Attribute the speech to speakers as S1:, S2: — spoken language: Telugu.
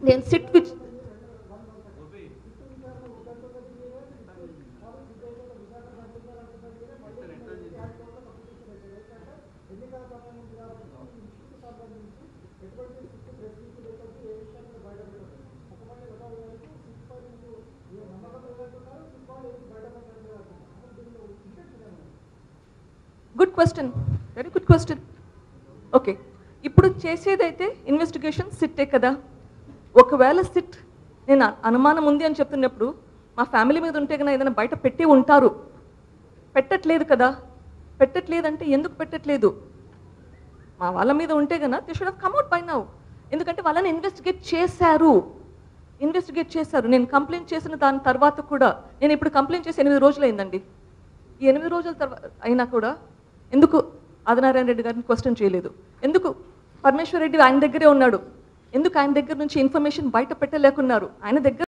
S1: నేను sit which good question very good question okay ఇప్పుడు చేసేదైతే ఇన్వెస్టిగేషన్ సిట్టే కదా? ఒకవేళ సిట్ నేను అనుమానం ఉంది అని చెప్తున్నప్పుడు మా ఫ్యామిలీ మీద ఉంటే కన్నా ఏదైనా బయట పెట్టి ఉంటారు. పెట్టట్లేదు కదా. పెట్టట్లేదంటే ఎందుకు పెట్టట్లేదు? మా వాళ్ళ మీద ఉంటే కన్నా they should have come out by now ఎందుకంటే వాళ్ళని ఇన్వెస్టిగేట్ చేశారు. ఇన్వెస్టిగేట్ చేశారు. నేను కంప్లైంట్ చేసిన దాని తర్వాత కూడా నేను ఇప్పుడు కంప్లైంట్ చేసి ఎనిమిది రోజులు అయిందండి. ఈ ఎనిమిది రోజుల తర్వాత అయినా కూడా ఎందుకు ఆదినారాయణ రెడ్డి గారిని క్వశ్చన్ చేయలేదు? ఎందుకు? పరమేశ్వర్ రెడ్డి ఆయన దగ్గరే ఉన్నాడు. ఎందుకు ఆయన దగ్గర నుంచి ఇన్ఫర్మేషన్ బయట పెట్టలేకున్నారు? ఆయన దగ్గర